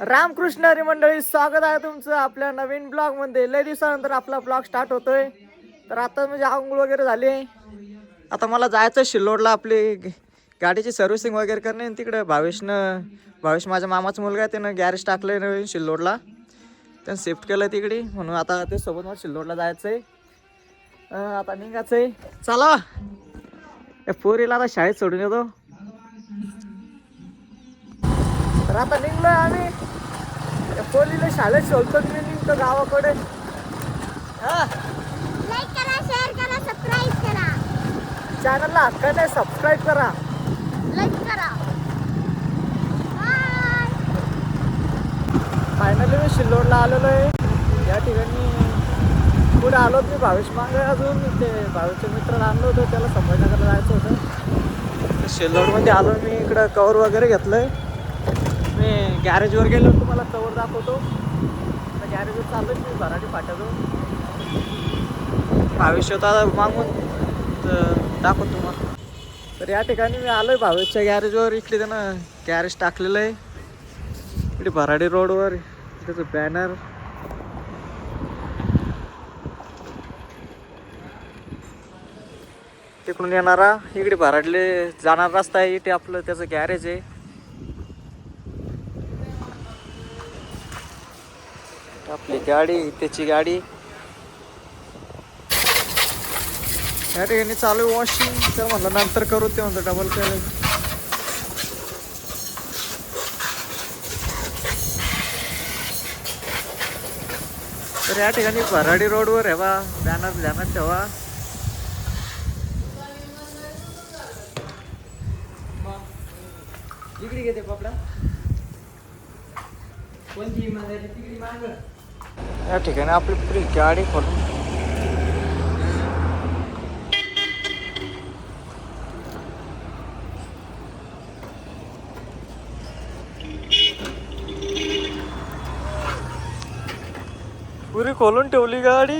रामकृष्ण हरी मंडळी स्वागत आहे तुमचं आपल्या नवीन ब्लॉगमध्ये. लय दिवसानंतर आपला ब्लॉग स्टार्ट होतोय. तर आता म्हणजे आंघोळ वगैरे झाली आता मला जायचं शिल्लोडला आपली गाडीची सर्व्हिसिंग वगैरे करणे आणि तिकडे भावेशनं भावेश माझ्या मामाचा मुलगा आहे त्यानं गॅरेज टाकलंय नवीन शिल्लोडला. त्यानं शिफ्ट केलं तिकडे म्हणून आता ते सोबत मला शिल्लोडला जायचंय. आहे आता निघायचंय चला. पोरीला आता शाळेत सोडून येतो. तर आता निघलोय आम्ही. शाळेत सोडतो मी निघतो गावाकडे. हा? लाईक करा शेअर करा सबस्क्राईब करा. चॅनलला सबस्क्राईब करा. लाईक करा. बाय फायनली मी शिल्लोडला आलेलो आहे. या ठिकाणी पुढे आलो मी भावेश मागे अजून. ते भावेशच्या मित्राला आणलं होतं त्याला संभाजीनगरला जायचं होतं. शिल्लोडमध्ये आलो मी इकडं कवर वगैरे घेतलंय. मी गॅरेजवर गेलो तुम्हाला कवर दाखवतो. चाललो मी भराटी फाट्याजवळ भावेश होता मागून तर दाखवतो तुम्हाला. तर या ठिकाणी मी आलोय भावेशच्या गॅरेजवर इकडे त्यानं गॅरेज टाकलेलं आहे. इकडे भराडी रोडवर त्याचं बॅनर तिकडून येणारा इकडे भराडले जाणार रस्ता आहे. इथे आपलं त्याचं गॅरेज आहे. आपली गाडी त्याची गाडी. या ठिकाणी चालू वॉशिंग तर म्हणलं नंतर करू. ते म्हणतो डबल केलं तर या ठिकाणी भराडी रोडवर आहे बा. बॅनर बॅनर ठेवा. इकडे घेते कपडा. कोणती इमानदारी? तिकडे माग. या ठिकाणी आपली पुरी गाडी खोलून पुरी खोलून ठेवली गाडी.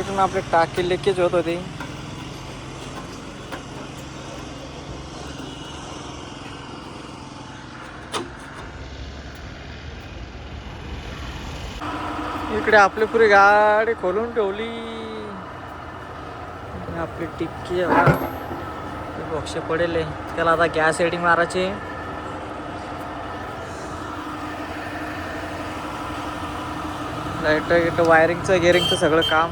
इथून आपले टाकी लिकेज होत होती. इकडे आपली पुरी गाडी खोलून ठेवली. आपली टिक्की आहे बॉक्स पडेल. आहे. त्याला आता गॅस सेटिंग मारायची लाइट गिट वायरिंगचं गेअरिंगचं सगळं काम.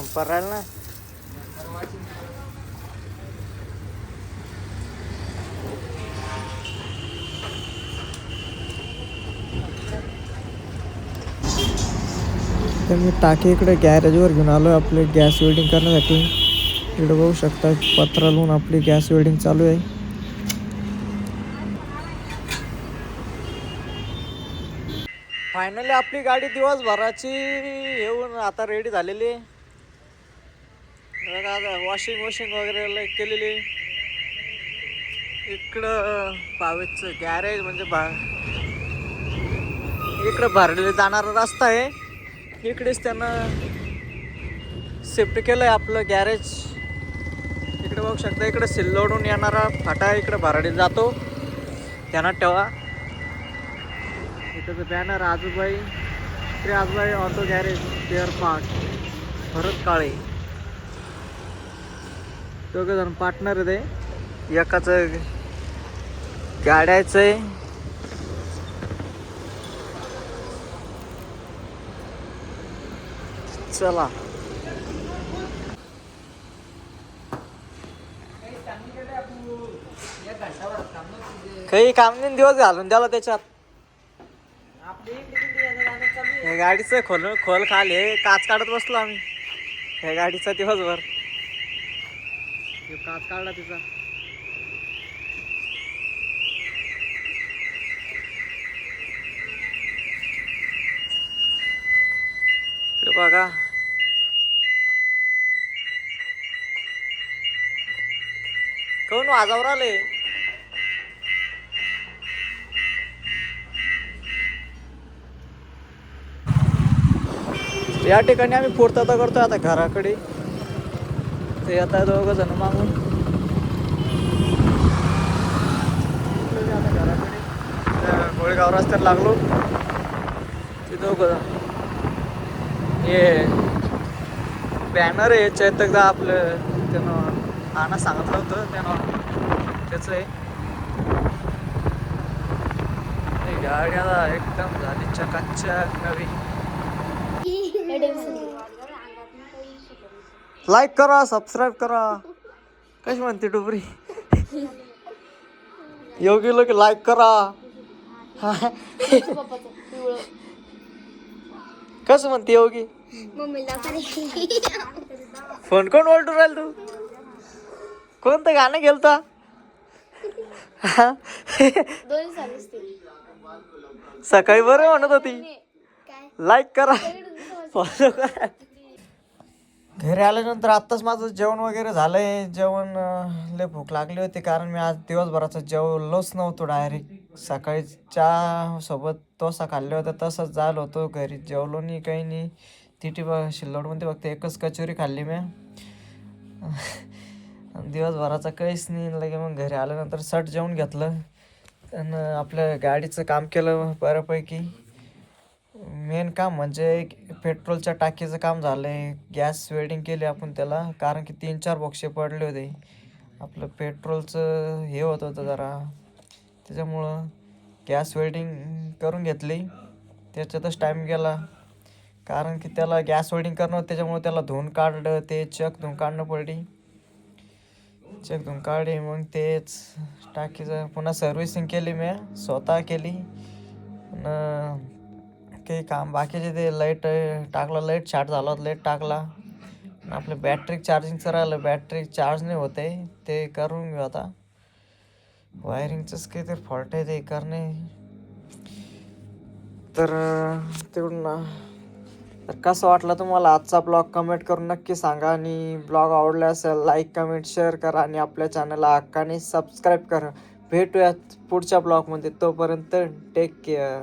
ना तर मी टाकी इकडे गॅरेजवर घेऊन आलो आपले गॅस वेल्डिंग करण्यासाठी. इकडे बघू शकता पत्रा लावून आपली गॅस वेल्डिंग चालू आहे. फायनली आपली गाडी दिवसभराची येऊन आता रेडी झालेली आहे. आता वॉशिंग वॉशिंग वगैरे लय केलेली. इकडं पावेचं गॅरेज म्हणजे बा इकडं भरलेला जाणारा रस्ता आहे. इकडेच त्यानं शिफ्ट केलं आहे आपलं गॅरेज इकडे बघू शकता इकडे सिल्लोडून येणारा फाटा इकडे भराडीत जातो. त्यांना ठेवा. इथं banner Ajubai Shri Ajubai auto garage pair part Bharat Kale. दोघं जण पार्टनर आहे ते एकाच गाड्याचं आहे. चला. काही काम नाही दिवस घालून द्याला त्याच्यात. आपली गाडीचं खोल खोल खाल हे काच काढत बसलो आम्ही. ह्या गाडीचा दिवसभर. ह्यो काच काढला तिचा. बघा. कोण वाजावर आले या ठिकाणी आम्ही पूर्तता करतोय आता घराकडे. ते आता दोघ जण मागून. आता घराकडे गोळेगाव रस्त्यात लागलो. ते दोघ हे बॅनर आहे चैतकदा आपलं त्यानं आणा सांगितलं होतं त्यानं त्याचं आहे. गाडी आता एकदम झाली चकाचक नवी. लाईक करा सबस्क्राईब करा. कशी म्हणते डुबरी योगी लोक लाईक करा. कसं म्हणते योगी? फोन कोण ओलटू राहील तू? कोणतं गाणं गेलता? सकाळी बरं म्हणत होती. लाईक करा. फॉलो करा. घरी आल्यानंतर आत्ताच माझं जेवण वगैरे झालंय. जेवण लय भूक लागली होती कारण मी आज दिवसभराचं जेवलोच नव्हतो डायरेक्ट. सकाळी चहा सोबत तोसा खाल्ले होते तसंच झालं होतो. घरी जेवलो नाही काही नाही. तिटी बघ शिल्लोडमध्ये फक्त एकच कचोरी खाल्ली मी. आणि दिवसभराचं काहीच नाही. लगे मग घरी आल्यानंतर सट जेवण घेतलं. आणि आपल्या गाडीचं काम केलं बऱ्यापैकी. मेन काम म्हणजे पेट्रोलच्या टाकीचं काम झालं आहे गॅस वेल्डिंग केली आपण त्याला कारण की तीन चार बॉक्से पडले होते. आपलं पेट्रोलचं हे होत होतं जरा. त्याच्यामुळं गॅस वेल्डिंग करून घेतली. त्याच्यातच टाईम गेला. कारण की त्याला गॅस वेल्डिंग करणं होतं त्याला धुवून काढलं ते चक धुवून काढणं पडली. चेक धुवून काढली मग तेच टाकीचं पुन्हा सर्व्हिसिंग केली मी स्वतः केली. न ते काम. बाकीचे ते लाइट टाकला लाइट शॉर्ट झाला होता लाइट टाकला. आपलं बॅटरी चार्जिंगचं राहिलं. बॅटरी चार्ज नाही होते ते करून घेऊ आता. वायरिंगचंच काहीतरी फॉल्ट आहे ते करणे. तर तेवढं ना तर कसं वाटलं तुम्हाला आजचा ब्लॉग कमेंट करून नक्की सांगा. आणि ब्लॉग आवडला असेल लाईक कमेंट शेअर करा. आणि आपल्या चॅनलला हक्काने सबस्क्राईब करा. भेटूयात पुढच्या ब्लॉगमध्ये तोपर्यंत टेक केअर